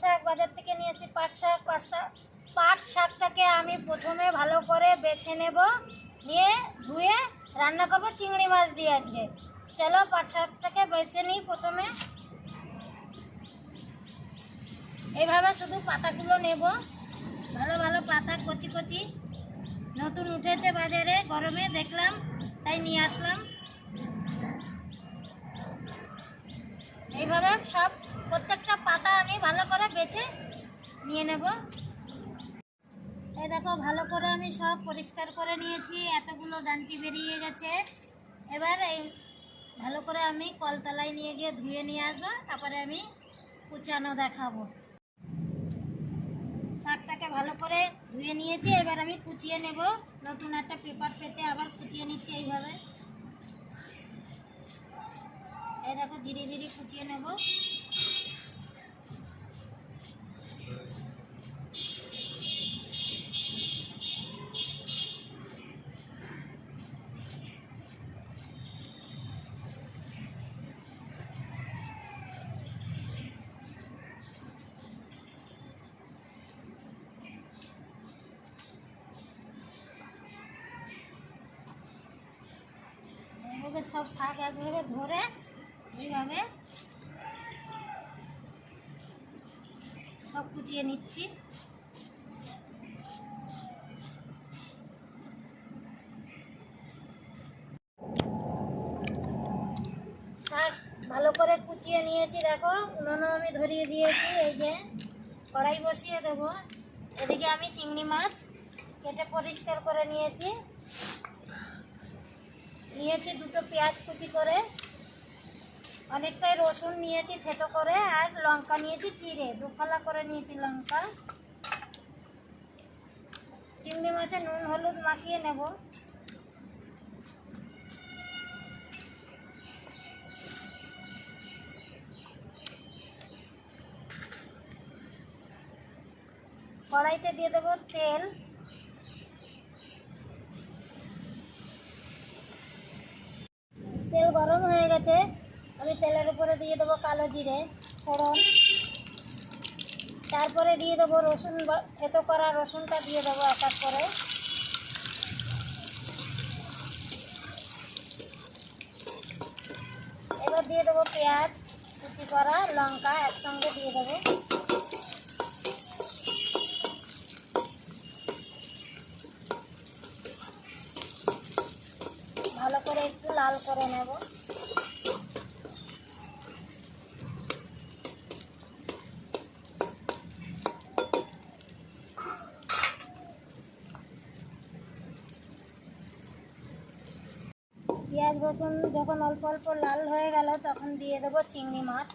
শাক বাজার থেকে নিয়ে পাট শাক পাঁচটা পাট শাকটাকে আমি প্রথমে ভালো করে বেছে নেব, নিয়ে ধুয়ে রান্না করব চিংড়ি মাছ দিয়ে আজকে। চলো পাট শাকটাকে বেছে নিই প্রথমে। এইভাবে শুধু পাতাগুলো নেব। ভালো ভালো পাতা কচি কচি। নতুন উঠেছে বাজারে, গরমে দেখলাম, তাই নিয়ে আসলাম। এইভাবে সব প্রত্যেকটা পাতা আমি ভালো করে বেছে নিয়ে নেব। এই দেখো, ভালো করে আমি সব পরিষ্কার করে নিয়েছি। এতগুলো ডান্টি বেরিয়ে গেছে। এবার এই ভালো করে আমি কলতলায় নিয়ে গিয়ে ধুয়ে নিয়ে আসব। তারপরে আমি কুচানো দেখাবো। শাকটাকে ভালো করে ধুয়ে নিয়েছি। এবার আমি কুচিয়ে নেব। নতুন একটা পেপার পেতে আবার কুচিয়ে নিচ্ছি এইভাবে। এই দেখো ধীরে ধীরে কুচিয়ে নেব। এইভাবে সব শাক একভাবে ধরে এইভাবে সব কুচিয়ে নিচ্ছি। শাক ভালো করে কুচিয়ে নিয়েছি, দেখো। উনুনও আমি ধরিয়ে দিয়েছি, এই যে কড়াই বসিয়ে দেবো। এদিকে আমি চিংড়ি মাছ কেটে পরিষ্কার করে নিয়েছি। নিয়েছি দুটো পেঁয়াজ কুচি করে। অনেকটাই রসুন নিয়েছি থেতো করে আর লঙ্কা নিয়েছি চিড়ে। দুফালা করে নিয়েছি লঙ্কা। চিংড়ি মাছে নুন, হলুদ মাখিয়ে নেব। কড়াইতে দিয়ে দেবো তেল। তেল গরম হয়ে গেছে, আমি তেলের উপরে দিয়ে দেবো কালো জিরে, ফোড়ন। তারপরে দিয়ে দেবো রসুন থেতো করা রসুনটা দিয়ে দেবো এক এক করে। এবার দিয়ে দেবো পেঁয়াজ, কুচি করা, লঙ্কা একসঙ্গে দিয়ে দেবো ভালো করে একটু লাল করে নেব। পেঁয়াজ, রসুন যখন অল্প অল্প লাল হয়ে গেল, তখন দিয়ে দেবো চিংড়ি মাছ।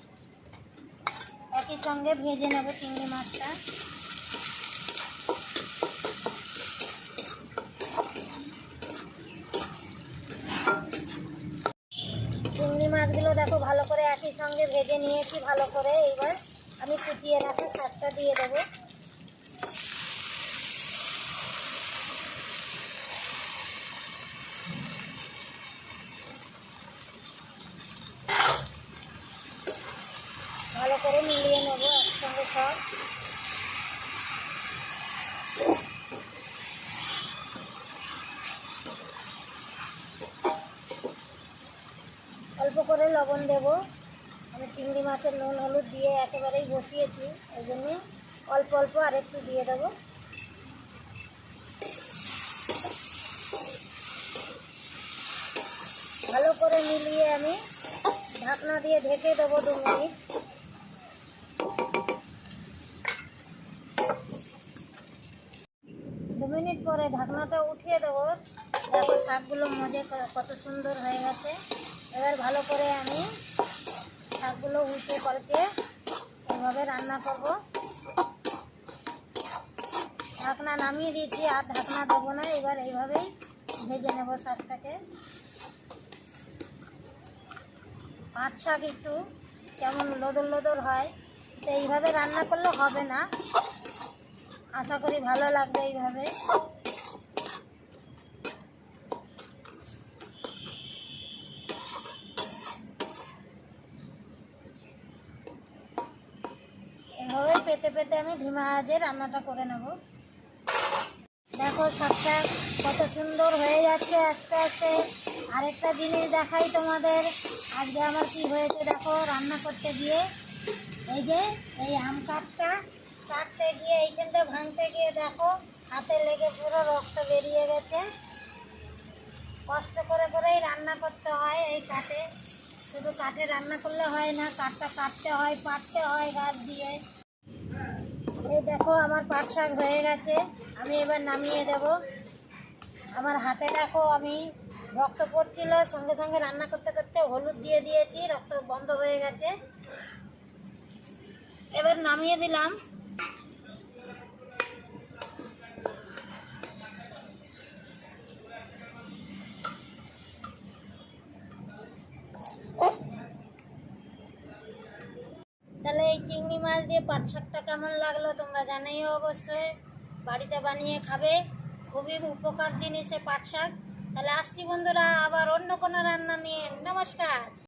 একই সঙ্গে ভেজে নেব চিংড়ি মাছটা চিংড়ি মাছগুলো দেখো, ভালো করে একই সঙ্গে ভেজে নিয়েছি, ভালো করে। এইবার আমি কুচিয়ে রাখা শাকটা দিয়ে দেবো। ভালো করে মিলিয়ে নেব একসঙ্গে সব। অল্প করে লবণ দেব। আমি চিংড়ি মাছের নুন, হলুদ দিয়ে একেবারেই বসিয়েছি। ওই জন্যে অল্প অল্প আর একটু দিয়ে দেবো। ভালো করে মিলিয়ে আমি ঢাকনা দিয়ে ঢেকে দেবো দু মিনিট। দু মিনিট পরে ঢাকনাটা উঠিয়ে দেবো। দেখো শাকগুলো মজে কত সুন্দর হয়ে গেছে। এবার ভালো করে আমি শাকগুলো উল্টে পাল্টে এভাবে রান্না করব। ঢাকনা নামিয়ে দিয়েছি, আর ঢাকনা দেবো না, এবার এইভাবেই ভেজে নেব শাকটাকে। পাট শাক একটু কেমন লোদর লোদর হয়, তো এইভাবে রান্না করলে হবে না। আশা করি ভালো লাগবে এইভাবে এভাবে পেতে পেতে আমি ধিমা আজে রান্নাটা করে নেব। দেখো শাকটা কত সুন্দর হয়ে যাচ্ছে আস্তে আস্তে। আরেকটা জিনিস দেখাই তোমাদের। আজকে আমার কি হয়েছে দেখো, রান্না করতে গিয়ে। এই যে, এই আম কাঠটা কাটতে গিয়ে এইখানটা ভাঙতে গিয়ে দেখো, হাতে লেগে পুরো রক্ত বেরিয়ে গেছে। কষ্ট করে করেই রান্না করতে হয় এই কাঠে। শুধু কাঠে রান্না করলে হয় না, কাঠটা কাটতে হয়, পাটতে হয় গাছ দিয়ে। এই দেখো, আমার পাট শাক হয়ে গেছে। আমি এবার নামিয়ে দেব। আমার হাতে দেখো, আমি রক্ত পড়ছিল। সঙ্গে সঙ্গে রান্না করতে করতে হলুদ দিয়ে দিয়েছি, রক্ত বন্ধ হয়ে গেছে। এবার নামিয়ে দিলাম। চিংড়ি মাছ দিয়ে পাট শাকটা কেমন লাগল তোমরা জানাইও অবশ্যই। বাড়িতে বানিয়ে খাবে। খুবই উপকার জিনিস পাট শাক তাহলে আসছি বন্ধুরা, আবার অন্য কোনো রান্না নিয়ে। নমস্কার।